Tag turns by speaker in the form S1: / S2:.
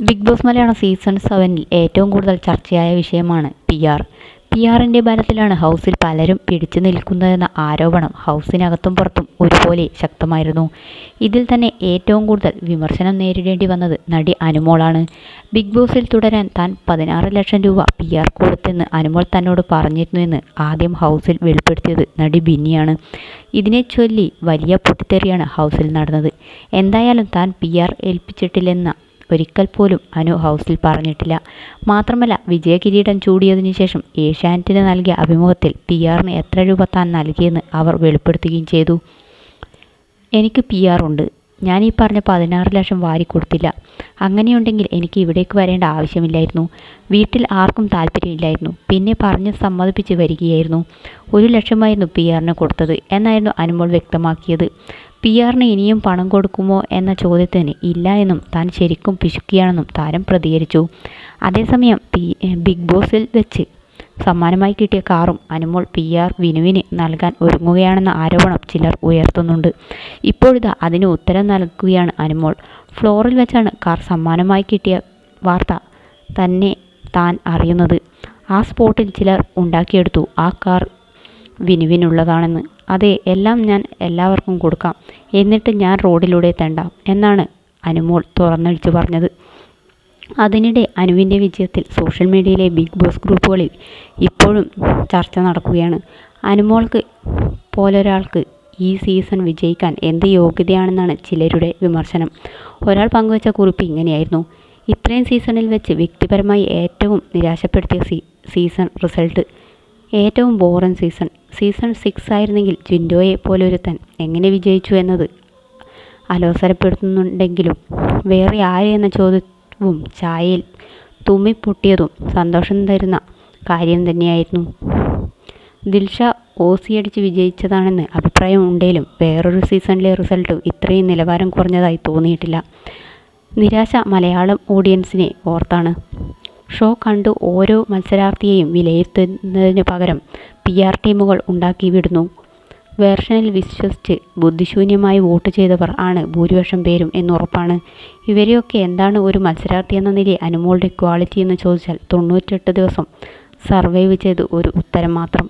S1: Big boss Malayalam season സെവനിൽ ഏറ്റവും കൂടുതൽ ചർച്ചയായ വിഷയമാണ് പി ആർ പി ആറിന്റെ ബലത്തിലാണ് ഹൗസിൽ പലരും പിടിച്ചു നിൽക്കുന്നതെന്ന ആരോപണം ഹൗസിനകത്തും പുറത്തും ഒരുപോലെ ശക്തമായിരുന്നു. ഇതിൽ തന്നെ ഏറ്റവും കൂടുതൽ വിമർശനം നേരിടേണ്ടി വന്നത് നടി അനുമോളാണ്. ബിഗ് ബോസിൽ തുടരാൻ താൻ പതിനാറ് ലക്ഷം രൂപ പി ആർ കൊടുത്തെന്ന് അനുമോൾ തന്നോട് പറഞ്ഞിരുന്നുവെന്ന് ആദ്യം ഹൗസിൽ വെളിപ്പെടുത്തിയത് നടി ബിന്നിയാണ്. ഇതിനെ ചൊല്ലി വലിയ പൊട്ടിത്തെറിയാണ് ഹൗസിൽ നടന്നത്. എന്തായാലും താൻ പി ആർ ഏൽപ്പിച്ചിട്ടില്ലെന്ന ഒരിക്കൽ പോലും അനു ഹൗസിൽ പറഞ്ഞിട്ടില്ല. മാത്രമല്ല വിജയകിരീടം ചൂടിയതിനു ശേഷം ഏഷ്യാനെറ്റിന് നൽകിയ അഭിമുഖത്തിൽ പി ആറിന് എത്ര രൂപ താൻ നൽകിയെന്ന് അവർ വെളിപ്പെടുത്തുകയും ചെയ്തു. എനിക്ക് പി ആർ ഉണ്ട്. ഞാൻ ഈ പറഞ്ഞ പതിനാറ് ലക്ഷം വാരി കൊടുത്തില്ല. അങ്ങനെയുണ്ടെങ്കിൽ എനിക്ക് ഇവിടേക്ക് വരേണ്ട ആവശ്യമില്ലായിരുന്നു. വീട്ടിൽ ആർക്കും താല്പര്യമില്ലായിരുന്നു. പിന്നെ പറഞ്ഞ് സമ്മതിപ്പിച്ച് വരികയായിരുന്നു. ഒരു ലക്ഷമായിരുന്നു പി ആറിന് കൊടുത്തത് എന്നായിരുന്നു അനുമോൾ വ്യക്തമാക്കിയത്. പി ആറിന് ഇനിയും പണം കൊടുക്കുമോ എന്ന ചോദ്യത്തിന് ഇല്ല എന്നും താൻ ശരിക്കും പിശുക്കിയാണെന്നും താരം പ്രതികരിച്ചു. അതേസമയം പി ബിഗ് ബോസിൽ വെച്ച് സമ്മാനമായി കിട്ടിയ കാറും അനുമോൾ പി ആർ വിനുവിന് നൽകാൻ ഒരുങ്ങുകയാണെന്ന ആരോപണം ചിലർ ഉയർത്തുന്നുണ്ട്. ഇപ്പോഴിതാ അതിന് ഉത്തരം നൽകുകയാണ് അനുമോൾ. ഫ്ലോറിൽ വെച്ചാണ് കാർ സമ്മാനമായി കിട്ടിയ വാർത്ത തന്നെ താൻ അറിയുന്നത്. ആ സ്പോട്ടിൽ ചിലർ ഉണ്ടാക്കിയെടുത്തു. ആ കാർ വിനുവിനുള്ളതാണെന്ന്. അതെ എല്ലാം ഞാൻ എല്ലാവർക്കും കൊടുക്കാം. എന്നിട്ട് ഞാൻ റോഡിലൂടെ തണ്ടാം എന്നാണ് അനുമോൾ തുറന്നടിച്ചു പറഞ്ഞത്. അതിനിടെ അനുവിന്റെ വിജയത്തിൽ സോഷ്യൽ മീഡിയയിലെ ബിഗ് ബോസ് ഗ്രൂപ്പുകളിൽ ഇപ്പോഴും ചർച്ച നടക്കുകയാണ്. അനുമോൾക്ക് പോലൊരാൾക്ക് ഈ സീസൺ വിജയിക്കാൻ എന്ത് യോഗ്യതയാണെന്നാണ് ചിലരുടെ വിമർശനം. ഒരാൾ പങ്കുവച്ച കുറിപ്പ് ഇങ്ങനെയായിരുന്നു. ഇത്രയും സീസണിൽ വെച്ച് വ്യക്തിപരമായി ഏറ്റവും നിരാശപ്പെടുത്തിയ സീസൺ റിസൾട്ട്. ഏറ്റവും ബോറൻ സീസൺ. സീസൺ സിക്സ് ആയിരുന്നെങ്കിൽ ജിൻഡോയെ പോലൊരുത്തൻ എങ്ങനെ വിജയിച്ചു എന്നത് അലോസരപ്പെടുത്തുന്നുണ്ടെങ്കിലും വേറെ ആര് എന്ന ചോദ്യവും ചായയിൽ തുമ്മിപ്പൊട്ടിയതും സന്തോഷം തരുന്ന കാര്യം തന്നെയായിരുന്നു. ദിൽഷ ഓസിയടിച്ച് വിജയിച്ചതാണെന്ന് അഭിപ്രായം ഉണ്ടെങ്കിലും വേറൊരു സീസണിലെ റിസൾട്ട് ഇത്രയും നിലവാരം കുറഞ്ഞതായി തോന്നിയിട്ടില്ല. നിരാശ മലയാളം ഓഡിയൻസിനെ ഓർത്താണ്. ഷോ കണ്ട് ഓരോ മത്സരാർത്ഥിയെയും വിലയിരുത്തുന്നതിന് പകരം പി ആർ ടീമുകൾ ഉണ്ടാക്കി വിടുന്നു. വേർഷനിൽ വിശ്വസിച്ച് ബുദ്ധിശൂന്യമായി വോട്ട് ചെയ്തവർ ആണ് ഭൂരിപക്ഷം പേരും എന്നുറപ്പാണ് ഇവരെയൊക്കെ എന്താണ് ഒരു മത്സരാർത്ഥി എന്ന നിലയിൽ അനുമോളുടെ ക്വാളിറ്റി എന്ന് ചോദിച്ചാൽ തൊണ്ണൂറ്റെട്ട് ദിവസം സർവൈവ് ചെയ്ത് ഒരു ഉത്തരം മാത്രം.